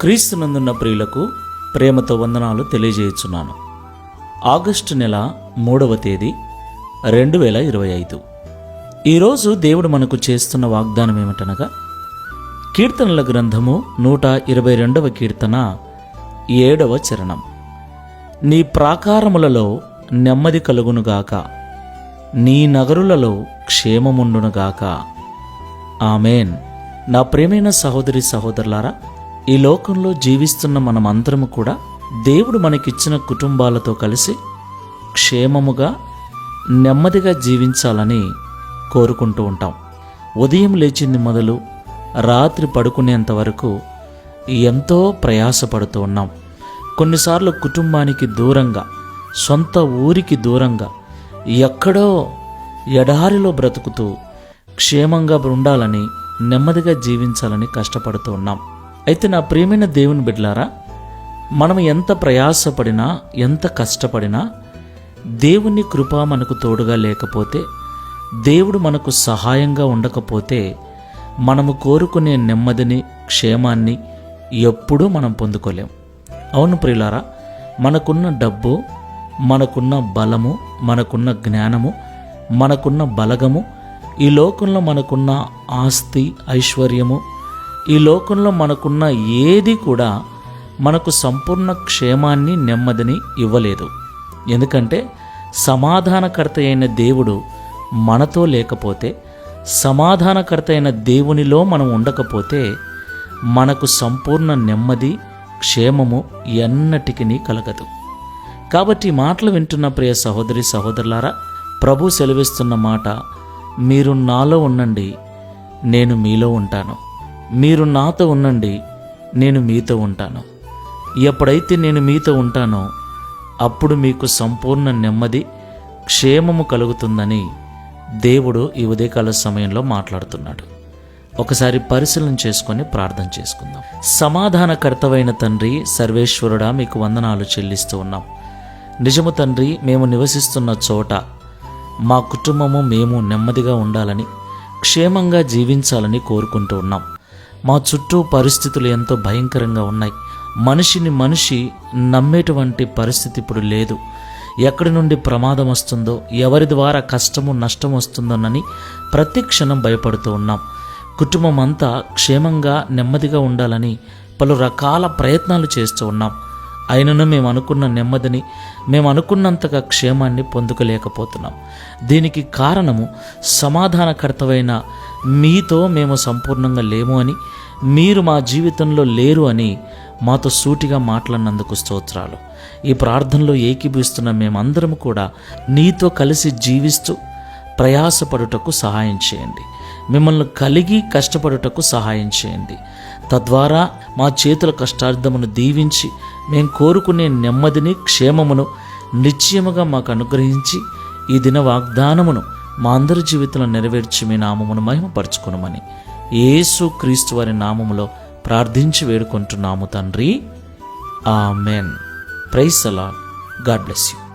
క్రీస్తునందున్న ప్రియులకు ప్రేమతో వందనాలు తెలియజేయుచున్నాను. ఆగస్టు నెల మూడవ తేదీ రెండు వేల ఇరవై ఐదు. ఈరోజు దేవుడు మనకు చేస్తున్న వాగ్దానం ఏమిటనగా కీర్తనల గ్రంథము నూట ఇరవై రెండవ కీర్తన ఏడవ చరణం. నీ ప్రాకారములలో నెమ్మది కలుగునుగాక నీ నగరులలో క్షేమముండునుగాక. ఆమెన్. నా ప్రేమైన సహోదరి సహోదరులారా ఈ లోకంలో జీవిస్తున్న మనమందరము కూడా దేవుడు మనకిచ్చిన కుటుంబాలతో కలిసి క్షేమముగా నెమ్మదిగా జీవించాలని కోరుకుంటూ ఉంటాం. ఉదయం లేచింది మొదలు రాత్రి పడుకునేంత వరకు ఎంతో ప్రయాసపడుతూ ఉన్నాం. కొన్నిసార్లు కుటుంబానికి దూరంగా సొంత ఊరికి దూరంగా ఎక్కడో ఎడారిలో బ్రతుకుతూ క్షేమంగా ఉండాలని నెమ్మదిగా జీవించాలని కష్టపడుతూ ఉన్నాం. అయితే నా ప్రియమైన దేవుని బిడ్డలారా మనం ఎంత ప్రయాసపడినా ఎంత కష్టపడినా దేవుని కృప మనకు తోడుగా లేకపోతే దేవుడు మనకు సహాయంగా ఉండకపోతే మనము కోరుకునే నెమ్మదిని క్షేమాన్ని ఎప్పుడూ మనం పొందుకోలేం. అవును ప్రియులారా మనకున్న డబ్బు మనకున్న బలము మనకున్న జ్ఞానము మనకున్న బలగము ఈ లోకంలో మనకున్న ఆస్తి ఐశ్వర్యము ఈ లోకంలో మనకున్న ఏది కూడా మనకు సంపూర్ణ క్షేమాన్ని నెమ్మదిని ఇవ్వలేదు. ఎందుకంటే సమాధానకర్త అయిన దేవుడు మనతో లేకపోతే సమాధానకర్త అయిన దేవునిలో మనం ఉండకపోతే మనకు సంపూర్ణ నెమ్మది క్షేమము ఎన్నటికీ కలగదు. కాబట్టి మాటలు వింటున్న ప్రియ సహోదరి సహోదరులారా ప్రభు సెలవిస్తున్న మాట మీరు నాలో ఉండండి నేను మీలో ఉంటాను. మీరు నాతో ఉండండి నేను మీతో ఉంటాను. ఎప్పుడైతే నేను మీతో ఉంటానో అప్పుడు మీకు సంపూర్ణ నెమ్మది క్షేమము కలుగుతుందని దేవుడు ఈ ఉదయకాల సమయంలో మాట్లాడుతున్నాడు. ఒకసారి పరిశీలన చేసుకొని ప్రార్థన చేసుకుందాం. సమాధానకర్తవైన తండ్రి సర్వేశ్వరుడా మీకు వందనాలు చెల్లిస్తూ ఉన్నాం. నిజము తండ్రి మేము నివసిస్తున్న చోట మా కుటుంబము మేము నెమ్మదిగా ఉండాలని క్షేమంగా జీవించాలని కోరుకుంటూ ఉన్నాం. మా చుట్టూ పరిస్థితులు ఎంతో భయంకరంగా ఉన్నాయి. మనిషిని మనిషి నమ్మేటువంటి పరిస్థితి ఇప్పుడు లేదు. ఎక్కడి నుండి ప్రమాదం వస్తుందో ఎవరి ద్వారా కష్టము నష్టం వస్తుందోనని ప్రతి క్షణం భయపడుతూ ఉన్నాం. కుటుంబం అంతా క్షేమంగా నెమ్మదిగా ఉండాలని పలు రకాల ప్రయత్నాలు చేస్తూ ఉన్నాం. అయినను మేము అనుకున్న నెమ్మదిని మేము అనుకున్నంతగా క్షేమాన్ని పొందుకోలేకపోతున్నాం. దీనికి కారణము సమాధానకర్తవైన మీతో మేము సంపూర్ణంగా లేము అని మీరు మా జీవితంలో లేరు అని మాతో సూటిగా మాట్లాడినందుకు స్తోత్రాలు. ఈ ప్రార్థనలో ఏకీభవిస్తున్న మేమందరం కూడా నీతో కలిసి జీవిస్తూ ప్రయాసపడుటకు సహాయం చేయండి. మిమ్మల్ని కలిగి కష్టపడుటకు సహాయం చేయండి. తద్వారా మా చేతుల కష్టార్థమును దీవించి మేము కోరుకునే నెమ్మదిని క్షేమమును నిశ్చయముగా మాకు అనుగ్రహించి ఈ దిన వాగ్దానమును మా అందరి జీవితంలో నెరవేర్చి మీ నామమును మహిమపరచుకునమని యేసు క్రీస్తు వారి నామములో ప్రార్థించి వేడుకుంటున్నాము తండ్రి. ఆమెన్. ప్రైస్ అలా గాడ్ బ్లెస్ యూ.